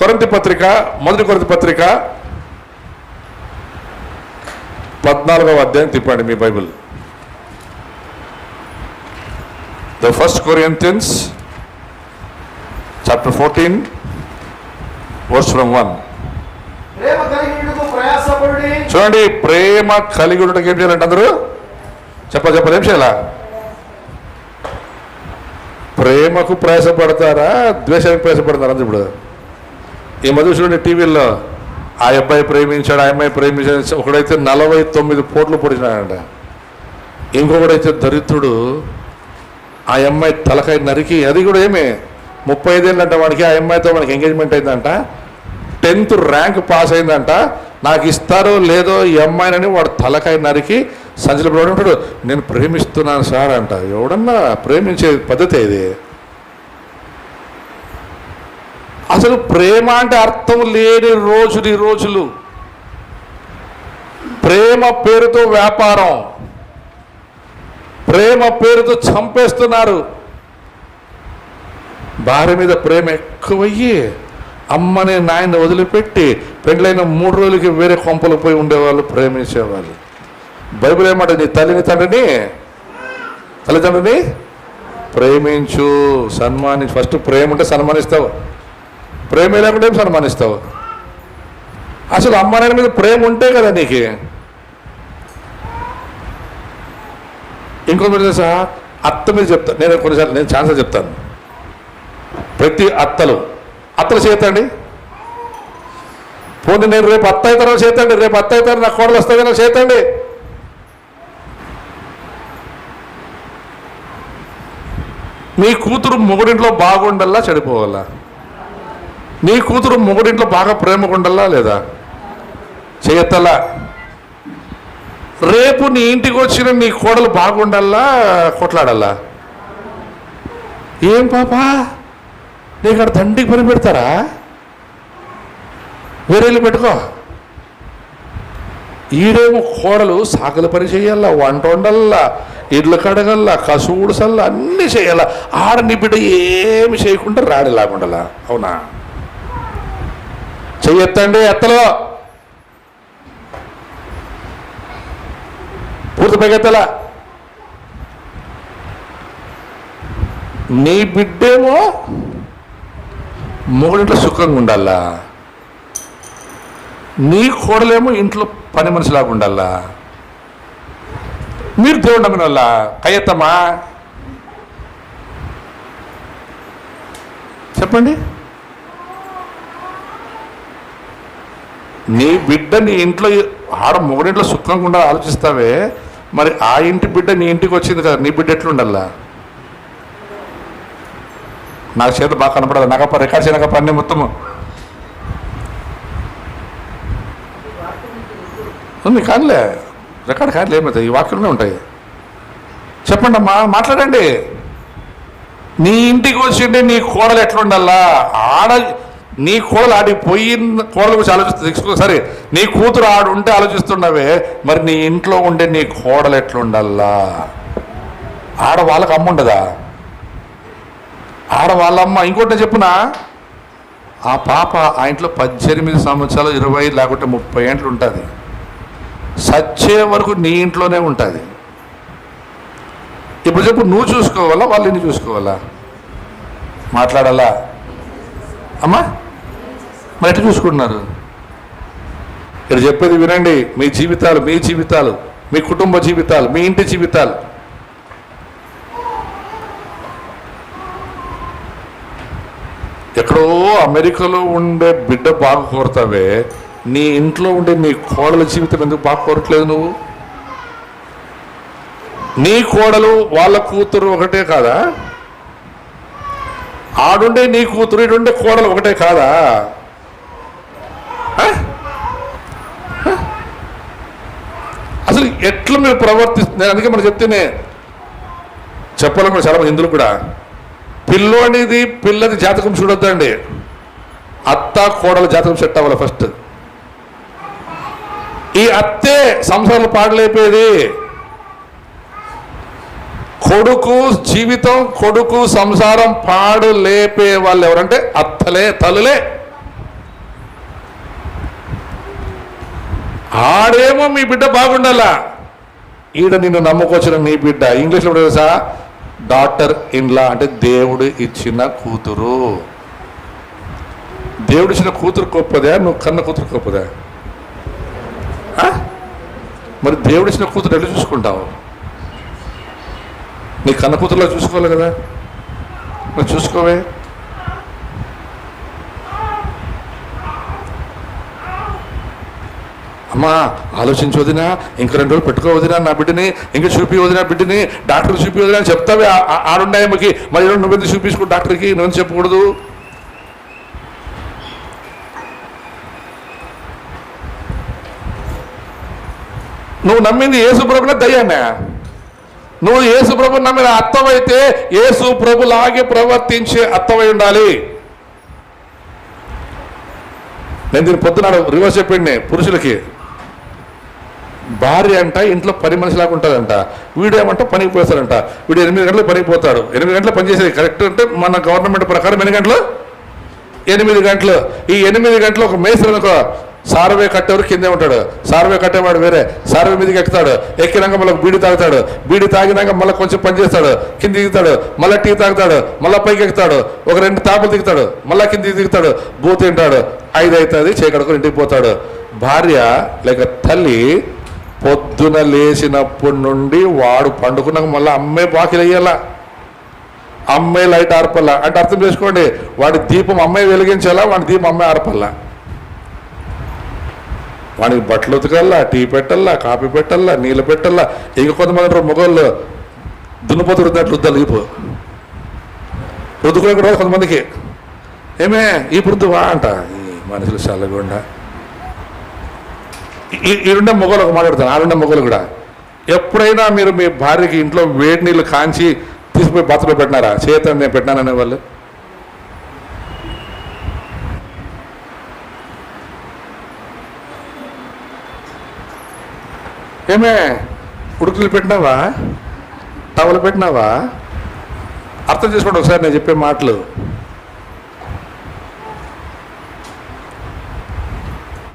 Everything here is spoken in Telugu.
కొరంతి పత్రిక మొదటి కొరంతి పత్రిక. పద్నాలుగవ అధ్యాయం తిప్పండి మీ Bible. The first Corinthians chapter fourteen verse from one చూడండి ప్రేమ కలిగి ఉండటం ఏం చేయాలంటే అందరూ? చెప్ప చెప్పదు ఏం చేయాలా? ప్రేమకు ప్రయాసపడతారా? ద్వేషానికి ప్రయాసపడతారా? అంతే ఇప్పుడు? ఈ మధ్య చూడండి టీవీల్లో ఆ అబ్బాయి ప్రేమించాడు ఆ అమ్మాయి ప్రేమించాడు ఒకడైతే నలభై తొమ్మిది పోట్లు పొడిచినాడంట ఇంకొకడైతే దరిద్రుడు ఆ అమ్మాయి తలకాయ నరికి అది కూడా ఏమి? ముప్పై ఐదేళ్ళంట వాడికి ఆ అమ్మాయితో మనకి ఎంగేజ్మెంట్ అయిందంట. టెన్త్ ర్యాంక్ పాస్ అయిందంట. నాకు ఇస్తారో లేదో ఈ అమ్మాయినని వాడు తలకాయ నరికి సంచలు ఉంటాడు నేను ప్రేమిస్తున్నాను సార్ అంట. ఎవడన్నా ప్రేమించే పద్ధతి ఇది? అసలు ప్రేమ అంటే అర్థం లేని రోజులు ఈ రోజులు. ప్రేమ పేరుతో వ్యాపారం. ప్రేమ పేరుతో చంపేస్తున్నారు. భార్య మీద ప్రేమ ఎక్కువయ్యి అమ్మని నాయన్ని వదిలిపెట్టి పెళ్ళైన మూడు రోజులకి వేరే కొంపలు పోయి ఉండేవాళ్ళు ప్రేమించేవాళ్ళు. బైబిల్ ఏమంటే నీ తల్లిని తండ్రిని తల్లిదండ్రిని ప్రేమించు. సన్మానించు ఫస్ట్ ప్రేమ ఉంటే సన్మానిస్తావు. ప్రేమ లేకుండా ఏం సన్మానిస్తావు? అసలు అమ్మ నాయన మీద ప్రేమ ఉంటే కదా నీకు? ఇంకొకటి తెలుసా అత్త మీద చెప్తాను నేను కొన్నిసార్లు నేను ఛాన్సెస్ చెప్తాను. ప్రతి అత్తలు అత్తలు చేతండి. పోనీ నేను రేపు అత్త అవుతారో చేతండి రేపు అత్త అవుతారో నా కోడలు వస్తుందో చేతండి. మీ కూతురు మొగుడింట్లో బాగుండల్లా చెడిపోవాలా? నీ కూతురు మొగుడింట్లో బాగా ప్రేమగా ఉండల్లా లేదా? చేయత్తలా? రేపు నీ ఇంటికి వచ్చిన నీ కోడలు బాగుండల్లా? కొట్లాడల్లా? ఏం పాపా? నీకు అక్కడ తండ్రికి పని పెడతారా? వేరే పెట్టుకో. ఈడేమో కోడలు సాకల పని చేయాలా వంట వండల్లా ఇడ్లు కడగల్లా కసువుడుసల్లా అన్నీ చేయాలా ఆడ నీ బిడ్డ ఏమి చేయకుండా రాడి లాగుండలా అవునా? చెయ్యెత్తండి ఎత్తలో. పూర్తి పైకెత్తలా నీ బిడ్డేమో మొగుడింట్లో సుఖంగా ఉండాలా? నీ కోడలేమో ఇంట్లో పని మనిషిలాగా ఉండాలా? మీరు దేవుడు నమ్మిన వాళ్ళ? కయ్యత్తమ్మా. చెప్పండి. నీ బిడ్డ నీ ఇంట్లో ఆడ మొగుడింట్లో సుఖంగా ఉండాలి ఆలోచిస్తావే. మరి ఆ ఇంటి బిడ్డ నీ ఇంటికి వచ్చింది కదా నీ బిడ్డ ఎట్లుండల్లా నా చేత బాగా కనపడదు నగప రికార్డ్ చేయనక పని మొత్తము. ఉంది కాదులే. రికార్డ్ కాదులే ఏమవుతాయి ఈ వాక్యంలో ఉంటాయి. చెప్పండి అమ్మా మాట్లాడండి. నీ ఇంటికి వచ్చిండే నీ కోడలు ఎట్లుండల్లా ఆడ నీ కోడలు ఆడికి పోయిన కోడల గురించి ఆలోచిస్తుంది సరే నీ కూతురు ఆడు ఉంటే ఆలోచిస్తున్నావే మరి నీ ఇంట్లో ఉండే నీ కోడలు ఎట్లుండల్లా? ఆడవాళ్ళకి అమ్మ ఉండదా? ఆడ వాళ్ళమ్మ ఇంకోటి చెప్పునా? ఆ పాప ఆ ఇంట్లో పద్దెనిమిది సంవత్సరాలు ఇరవై లేకుంటే ముప్పై ఏంట్లు ఉంటుంది. సచ్చే వరకు నీ ఇంట్లోనే ఉంటుంది. ఇప్పుడు చెప్పు నువ్వు చూసుకోవాలా వాళ్ళు నిన్ను చూసుకోవాలా? మాట్లాడాలా? అమ్మా? మరి ఎట్లా చూసుకుంటున్నారు? ఇక్కడ చెప్పేది వినండి. మీ జీవితాలు మీ జీవితాలు మీ కుటుంబ జీవితాలు మీ ఇంటి జీవితాలు. ఎక్కడో అమెరికాలో ఉండే బిడ్డ బాగా కోరుతావే. నీ ఇంట్లో ఉండే నీ కోడల జీవితం ఎందుకు బాగా కోరట్లేదు నువ్వు? నీ కోడలు వాళ్ళ కూతురు ఒకటే కాదా? ఆడుండే నీ కూతురు ఇటుండే కోడలు ఒకటే కాదా? అసలు ఎట్లా మీరు ప్రవర్తిస్తుంది అందుకే మనం చెప్తేనే చెప్పాలి కూడా చాలా మంది హిందువులు కూడా. పిల్లోనిది పిల్లది జాతకం చూడొద్దండి. అత్త కోడల జాతకం సెట్ అవ్వాలి ఫస్ట్. ఈ అత్తే సంసారంలో పాడలేపేది కొడుకు జీవితం కొడుకు సంసారం పాడు లేపే వాళ్ళు ఎవరంటే అత్తలే తల్లులే. ఆడేమో మీ బిడ్డ బాగుండాలా? ఈడ నిన్ను నమ్ముకొచ్చిన నీ బిడ్డ. ఇంగ్లీష్లో తెలుసా డాక్టర్ ఇన్లా అంటే దేవుడు ఇచ్చిన కూతురు. దేవుడు ఇచ్చిన కూతురు గొప్పదే నువ్వు కన్న కూతురు గొప్పదే. మరి దేవుడు ఇచ్చిన కూతురు ఎట్లా చూసుకుంటావు? నీ కన్న కూతురులో చూసుకోవాలి కదా? నువ్వు చూసుకోవే. అమ్మా ఆలోచించి వదినా ఇంక రెండు రోజులు పెట్టుకో వదినా నా బిడ్డని ఇంక చూపి వదినా బిడ్డని డాక్టర్ చూపి వదినా అని చెప్తావే. ఆ- ఆడుండాయమ్మకి మరి ఈరోజు నువ్వెందుకు చూపించుకో డాక్టర్కి? నువ్వు చెప్పకూడదు? నువ్వు నమ్మింది యేసు ప్రభున దయ్యాన్నా. నువ్వు యేసు ప్రభు నమ్మిన అత్తవైతే యేసు ప్రభులాగే ప్రవర్తించే అత్తవై ఉండాలి. నేను దీని పొద్దున రివర్స్ చెప్పిండి పురుషులకి. భార్య అంట ఇంట్లో పని మనిషిలాగా ఉంటుందంట. వీడేమంట పనికి పోతాడంట వీడు ఎనిమిది గంటలు పనికి పోతాడు. ఎనిమిది గంటలు పనిచేసేది కరెక్ట్ అంటే మన గవర్నమెంట్ ప్రకారం ఎన్ని గంటలు? ఎనిమిది గంటలు. ఈ ఎనిమిది గంటలు ఒక మేస్త్రి అనుకో సార్వే కట్టేవారు కిందే ఉంటాడు. సార్వే కట్టేవాడు వేరే. సార్వే మీదకి ఎక్కుతాడు. ఎక్కినాక మళ్ళీ బీడి తాగుతాడు. బీడి తాగినాక మళ్ళీ కొంచెం పని చేస్తాడు. కింద దిగుతాడు. మళ్ళీ టీ తాగుతాడు. మళ్ళీ పైకి ఎక్కుతాడు. ఒక రెండు తాపులు దిగుతాడు. మళ్ళీ కింద దిగుతాడు. బూ తింటాడు. ఐదు అవుతుంది చేకడుకొని ఇంటికి పోతాడు. భార్య లేక తల్లి పొద్దున లేచినప్పటి నుండి వాడు పండుకున్నాక మళ్ళీ అమ్మే బాకిలు అయ్యాల అమ్మే లైట్ ఆర్పల్లా అంటే అర్థం చేసుకోండి వాడి దీపం అమ్మాయి వెలిగించాలా వాడి దీపం అమ్మే ఆర్పల్లా వాడికి బట్టలు ఉతకల్లా టీ పెట్టల్లా కాఫీ పెట్టల్లా నీళ్ళు పెట్టల్లా ఇంక కొంతమంది మొగోళ్ళు దున్నపోతు రుద్దినట్లు రుద్దాలి ఈపు. రుద్దుకునే కూడా కొంతమందికి ఏమే ఈ రుద్దువా? అంట. ఈ మనుషులు చల్లకుండా ఈడుండే మొగలు ఒక మాట్లాడతాను ఆడుండే మొగలు కూడా. ఎప్పుడైనా మీరు మీ భార్యకి ఇంట్లో వేడి నీళ్ళు కాంచి తీసుకుపోయి బాత్రూంలో పెట్టినారా? చేత నేను పెట్టినాననే వాళ్ళు ఏమే ఉడుకులు పెట్టినావా? టవలు పెట్టినావా? అర్థం చేసుకోండి ఒకసారి నేను చెప్పే మాటలు.